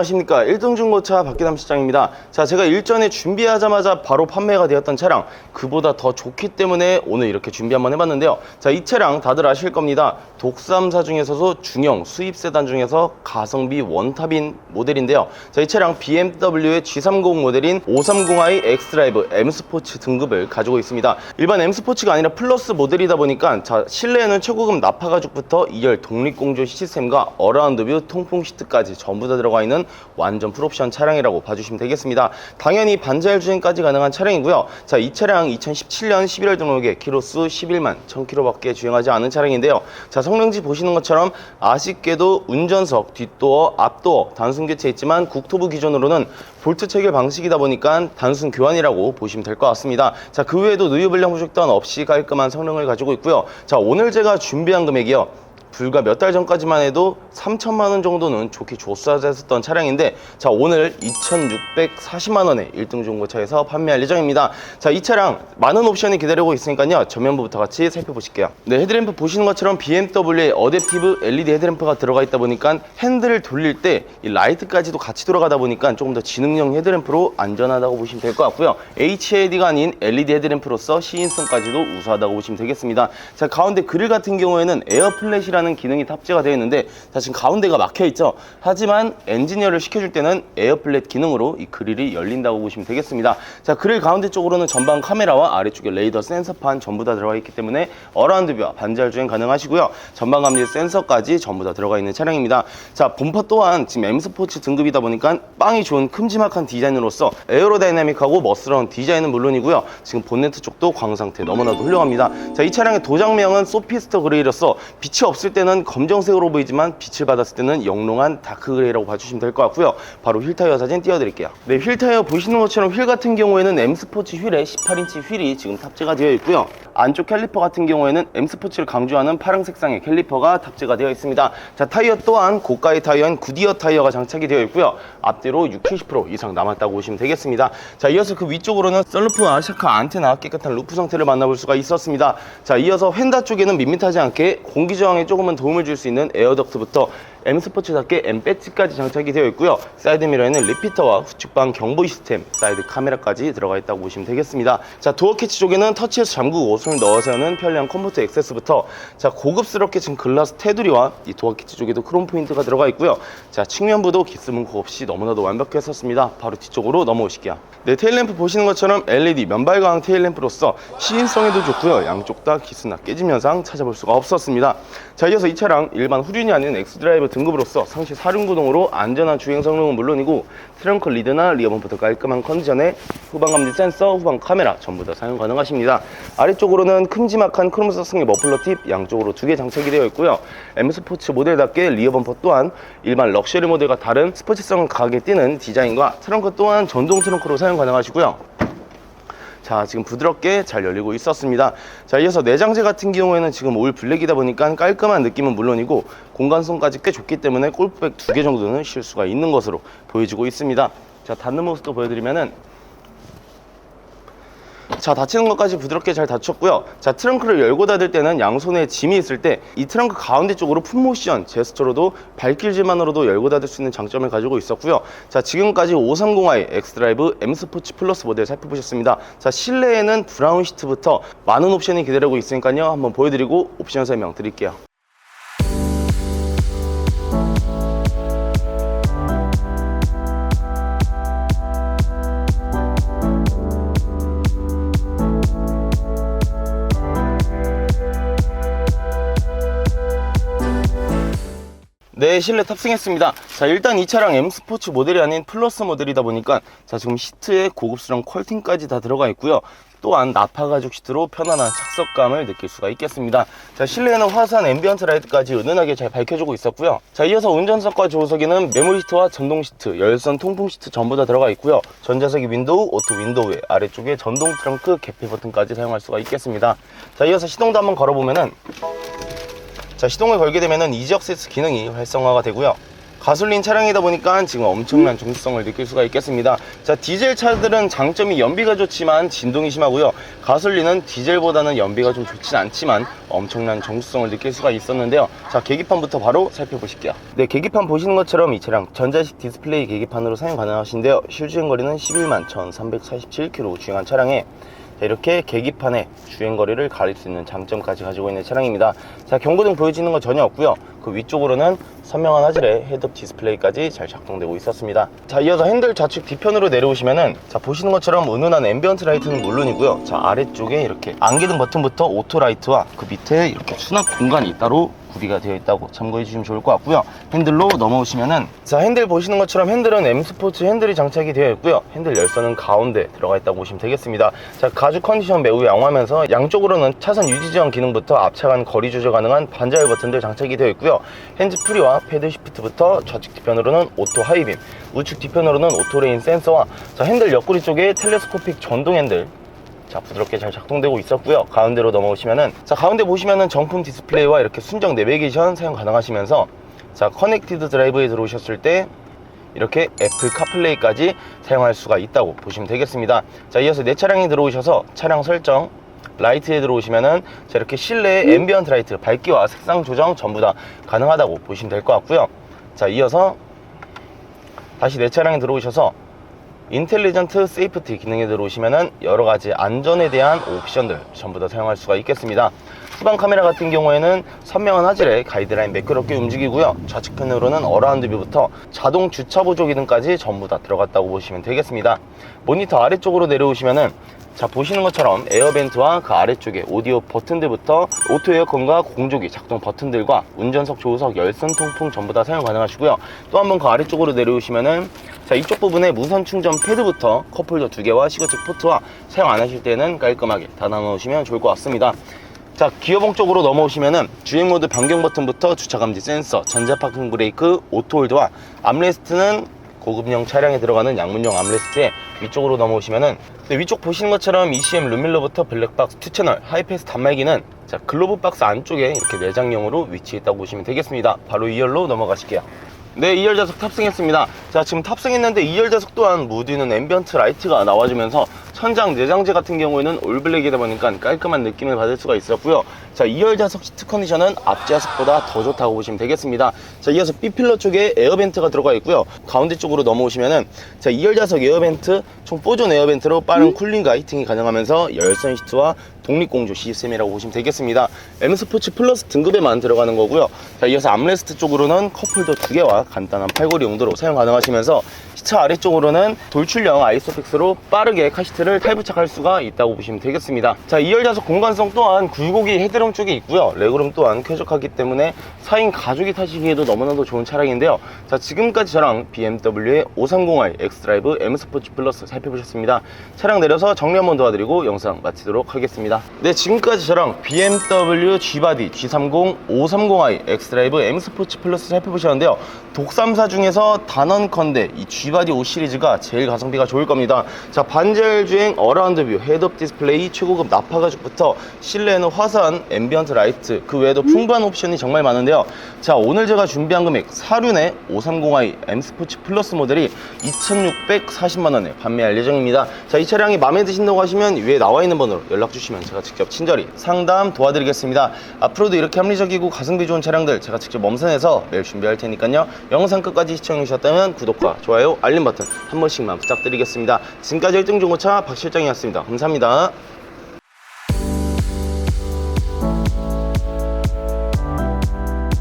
안녕하십니까. 1등 중고차 박기남 시장입니다. 자 제가 일전에 준비하자마자 바로 판매가 되었던 차량 그보다 더 좋기 때문에 오늘 이렇게 준비 한번 해봤는데요. 자 이 차량 다들 아실 겁니다. 독삼사 중에서도 중형 수입 세단 중에서 가성비 원탑인 모델인데요. 자 이 차량 BMW의 G30 모델인 530i X드라이브 M 스포츠 등급을 가지고 있습니다. 일반 M 스포츠가 아니라 플러스 모델이다 보니까 자 실내에는 최고급 나파 가죽부터 2열 독립공조 시스템과 어라운드 뷰 통풍 시트까지 전부 다 들어가 있는 완전 풀옵션 차량이라고 봐주시면 되겠습니다. 당연히 반자율 주행까지 가능한 차량이고요. 자, 이 차량 2017년 11월 등록에 키로수 11만 1000km밖에 주행하지 않은 차량인데요. 자, 성능지 보시는 것처럼 아쉽게도 운전석, 뒷도어, 앞도어 단순 교체했지만 국토부 기준으로는 볼트 체결 방식이다 보니까 단순 교환이라고 보시면 될 것 같습니다. 자, 그 외에도 누유 불량 부족 또한 없이 깔끔한 성능을 가지고 있고요. 자, 오늘 제가 준비한 금액이요. 불과 몇 달 전까지만 해도 3천만 원 정도는 좋게 조사했었던 차량인데 자 오늘 2,640만 원에 1등 중고차에서 판매할 예정입니다. 자 이 차량 많은 옵션이 기다리고 있으니까요. 전면부부터 같이 살펴보실게요. 네 헤드램프 보시는 것처럼 BMW의 어댑티브 LED 헤드램프가 들어가 있다 보니까 핸들을 돌릴 때 이 라이트까지도 같이 돌아가다 보니까 조금 더 지능형 헤드램프로 안전하다고 보시면 될 것 같고요. HID가 아닌 LED 헤드램프로서 시인성까지도 우수하다고 보시면 되겠습니다. 자 가운데 그릴 같은 경우에는 에어플랫이라는 기능이 탑재가 되어 있는데 자 지금 가운데가 막혀 있죠. 하지만 엔지니어를 시켜줄 때는 에어플랫 기능으로 이 그릴이 열린다고 보시면 되겠습니다. 자 그릴 가운데 쪽으로는 전방 카메라와 아래쪽에 레이더 센서판 전부 다 들어가 있기 때문에 어라운드 뷰와 반절 주행 가능하시고요. 전방 감지 센서까지 전부 다 들어가 있는 차량입니다. 자 범퍼 또한 지금 M 스포츠 등급이다 보니까 빵이 좋은 큼지막한 디자인으로서 에어로다이나믹하고 멋스러운 디자인은 물론이고요. 지금 본네트 쪽도 광 상태 너무나도 훌륭합니다. 자 이 차량의 도장명은 소피스터 그레이로서 빛이 없을 때는 검정색으로 보이지만 빛을 받았을 때는 영롱한 다크 그레이라고 봐주시면 될 것 같고요. 바로 휠 타이어 사진 띄워드릴게요. 네, 휠 타이어 보시는 것처럼 휠 같은 경우에는 M 스포츠 휠에 18인치 휠이 지금 탑재가 되어 있고요. 안쪽 캘리퍼 같은 경우에는 M 스포츠를 강조하는 파란 색상의 캘리퍼가 탑재가 되어 있습니다. 자 타이어 또한 고가의 타이어인 구디어 타이어가 장착이 되어 있고요. 앞뒤로 6, 70% 이상 남았다고 보시면 되겠습니다. 자 이어서 그 위쪽으로는 썬루프와 샤카 안테나 깨끗한 루프 상태를 만나볼 수가 있었습니다. 자 이어서 휀다 쪽에는 밋밋하지 않게 공기 저항에 조금 은 도움을 줄 수 있는 에어덕트부터 M 스포츠답게 M 배지까지 장착이 되어 있고요. 사이드 미러에는 리피터와 후측방 경보 시스템, 사이드 카메라까지 들어가 있다고 보시면 되겠습니다. 자 도어 캐치 쪽에는 터치해서 잠그고 손을 넣어서 여는 편리한 컴포트 액세스부터 자 고급스럽게 지금 글라스 테두리와 이 도어 캐치 쪽에도 크롬 포인트가 들어가 있고요. 자 측면부도 기스 문구 없이 너무나도 완벽했었습니다. 바로 뒤쪽으로 넘어오실게요. 네 테일램프 보시는 것처럼 LED 면발광 테일램프로서 시인성에도 좋고요. 양쪽 다 기스나 깨짐 현상 찾아볼 수가 없었습니다. 자 이어서 이 차량 일반 후륜이 아닌 엑스드라이브 등급으로서 상시 사륜구동으로 안전한 주행 성능은 물론이고 트렁크 리드나 리어 범퍼도 깔끔한 컨디션에 후방 감지 센서, 후방 카메라 전부 다 사용 가능하십니다. 아래쪽으로는 큼지막한 크롬스성의 머플러 팁 양쪽으로 두 개 장착이 되어 있고요. M 스포츠 모델답게 리어 범퍼 또한 일반 럭셔리 모델과 다른 스포츠성을 강하게 띄는 디자인과 트렁크 또한 전동 트렁크로 사용 가능하시고요. 자 지금 부드럽게 잘 열리고 있었습니다. 자 이어서 내장재 같은 경우에는 지금 올 블랙이다 보니까 깔끔한 느낌은 물론이고 공간성까지 꽤 좋기 때문에 골프백 두 개 정도는 실 수가 있는 것으로 보여지고 있습니다. 자 닫는 모습도 보여드리면은 자 닫히는 것까지 부드럽게 잘 닫혔고요. 자 트렁크를 열고 닫을 때는 양손에 짐이 있을 때 이 트렁크 가운데 쪽으로 풋모션 제스처로도 발길질만으로도 열고 닫을 수 있는 장점을 가지고 있었고요. 자 지금까지 530i 엑스드라이브 M 스포츠 플러스 모델 살펴보셨습니다. 자 실내에는 브라운 시트부터 많은 옵션이 기다리고 있으니까요. 한번 보여드리고 옵션 설명 드릴게요 네, 실내 탑승했습니다. 자, 일단 이 차량 M 스포츠 모델이 아닌 플러스 모델이다 보니까 자, 지금 시트에 고급스러운 퀄팅까지 다 들어가 있고요. 또한 나파 가죽 시트로 편안한 착석감을 느낄 수가 있겠습니다. 자, 실내에는 화사한 앰비언트 라이트까지 은은하게 잘 밝혀주고 있었고요. 자, 이어서 운전석과 조수석에는 메모리 시트와 전동 시트, 열선 통풍 시트 전부 다 들어가 있고요. 전자석이 윈도우, 오토 윈도우에 아래쪽에 전동 트렁크 개폐 버튼까지 사용할 수가 있겠습니다. 자, 이어서 시동도 한번 걸어보면은 자 시동을 걸게 되면은 이지 억세스 기능이 활성화가 되고요 가솔린 차량이다 보니까 지금 엄청난 정수성을 느낄 수가 있겠습니다. 자, 디젤 차들은 장점이 연비가 좋지만 진동이 심하고요. 가솔린은 디젤보다는 연비가 좀 좋진 않지만 엄청난 정수성을 느낄 수가 있었는데요. 자, 계기판부터 바로 살펴보실게요. 네, 계기판 보시는 것처럼 이 차량 전자식 디스플레이 계기판으로 사용 가능하신데요. 실주행 거리는 11만 1347km 주행한 차량에 자, 이렇게 계기판에 주행거리를 가릴 수 있는 장점까지 가지고 있는 차량입니다. 자, 경고등 보여지는 건 전혀 없고요. 그 위쪽으로는 선명한 화질의 헤드업 디스플레이까지 잘 작동되고 있었습니다. 자, 이어서 핸들 좌측 뒤편으로 내려오시면은 자, 보시는 것처럼 은은한 앰비언트 라이트는 물론이고요. 자, 아래쪽에 이렇게 안개등 버튼부터 오토 라이트와 그 밑에 이렇게 수납 공간이 따로 구비가 되어 있다고 참고해 주시면 좋을 것 같고요. 핸들로 넘어오시면은 자, 핸들 보시는 것처럼 핸들은 M 스포츠 핸들이 장착이 되어 있고요. 핸들 열선은 가운데 들어가 있다고 보시면 되겠습니다. 자, 가죽 컨디션 매우 양호하면서 양쪽으로는 차선 유지 지원 기능부터 앞차간 거리 조절 가능한 반자율 버튼들 장착이 되어 있고요. 핸즈 프리와 패드 시프트부터 좌측 뒤편으로는 오토 하이빔, 우측 뒤편으로는 오토 레인 센서와 자, 핸들 옆구리 쪽에 텔레스코픽 전동 핸들 자 부드럽게 잘 작동되고 있었고요. 가운데로 넘어오시면은 자 가운데 보시면은 정품 디스플레이와 이렇게 순정 내비게이션 사용 가능하시면서 자 커넥티드 드라이브에 들어오셨을 때 이렇게 애플 카플레이까지 사용할 수가 있다고 보시면 되겠습니다. 자 이어서 내 차량에 들어오셔서 차량 설정 라이트에 들어오시면은 자 이렇게 실내 앰비언트 라이트 밝기와 색상 조정 전부 다 가능하다고 보시면 될 것 같고요. 자 이어서 다시 내 차량에 들어오셔서 인텔리전트 세이프티 기능에 들어오시면은 여러 가지 안전에 대한 옵션들 전부 다 사용할 수가 있겠습니다. 후방 카메라 같은 경우에는 선명한 화질의 가이드라인 매끄럽게 움직이고요. 좌측편으로는 어라운드 뷰부터 자동 주차 보조 기능까지 전부 다 들어갔다고 보시면 되겠습니다. 모니터 아래쪽으로 내려오시면은 자 보시는 것처럼 에어벤트와 그 아래쪽에 오디오 버튼들부터 오토 에어컨과 공조기 작동 버튼들과 운전석 조수석 열선 통풍 전부 다 사용 가능하시고요 또 한번 그 아래쪽으로 내려오시면은 자 이쪽 부분에 무선 충전 패드부터 컵홀더 두 개와 시거측 포트와 사용 안 하실 때는 깔끔하게 닫아 놓으시면 좋을 것 같습니다. 자 기어봉 쪽으로 넘어오시면은 주행 모드 변경 버튼부터 주차 감지 센서 전자 파킹 브레이크 오토 홀드와 암레스트는 고급형 차량에 들어가는 양문형 암레스트에 위쪽으로 넘어오시면은 네, 위쪽 보시는 것처럼 ECM 룸밀러부터 블랙박스 2채널 하이패스 단말기는 자 글로브 박스 안쪽에 이렇게 내장형으로 위치했다고 보시면 되겠습니다. 바로 2열로 넘어가실게요 네 2열 좌석 탑승했습니다. 자 지금 탑승했는데 2열 좌석 또한 무디는 앰비언트 라이트가 나와주면서 천장 내장재 같은 경우에는 올블랙이다 보니까 깔끔한 느낌을 받을 수가 있었고요. 자 2열 좌석 시트 컨디션은 앞 좌석보다 더 좋다고 보시면 되겠습니다. 자 이어서 B필러 쪽에 에어벤트가 들어가 있고요. 가운데 쪽으로 넘어오시면은 자 2열 좌석 에어벤트 총 뽀존 에어벤트로 빠른 쿨링과 히팅이 가능하면서 열선 시트와 독립공조 시스템이라고 보시면 되겠습니다. M 스포츠 플러스 등급에만 들어가는 거고요. 자 이어서 암레스트 쪽으로는 컵홀더 두 개와 간단한 팔걸이 용도로 사용 가능하시면서 시차 아래쪽으로는 돌출형 아이소픽스로 빠르게 카시트를 탈부착할 수가 있다고 보시면 되겠습니다. 자 2열 좌석 공간성 또한 굴곡이 헤드룸 쪽에 있고요. 레그룸 또한 쾌적하기 때문에 4인 가족이 타시기에도 너무나도 좋은 차량인데요. 자 지금까지 저랑 BMW의 530i 엑스드라이브 M 스포츠 플러스 살펴보셨습니다. 차량 내려서 정리 한번 도와드리고 영상 마치도록 하겠습니다. 네 지금까지 저랑 BMW G바디 G30 530i 엑스드라이브 M 스포츠 플러스 살펴보셨는데요. 독삼사 중에서 단언컨대 이 G 바디 5 시리즈가 제일 가성비가 좋을 겁니다. 자 반절 주행 어라운드 뷰 헤드업 디스플레이 최고급 나파 가죽부터 실내에는 화사한 앰비언트 라이트 그 외에도 풍부한 옵션이 정말 많은데요. 자 오늘 제가 준비한 금액 사륜의 530i M 스포츠 플러스 모델이 2640만 원에 판매할 예정입니다. 자 이 차량이 마음에 드신다고 하시면 위에 나와 있는 번호로 연락 주시면 제가 직접 친절히 상담 도와드리겠습니다. 앞으로도 이렇게 합리적이고 가성비 좋은 차량들 제가 직접 엄선해서 매일 준비할 테니까요. 영상 끝까지 시청해 주셨다면 구독과 좋아요 알림 버튼 한 번씩만 부탁드리겠습니다. 지금까지 1등 중고차 박 실장이었습니다. 감사합니다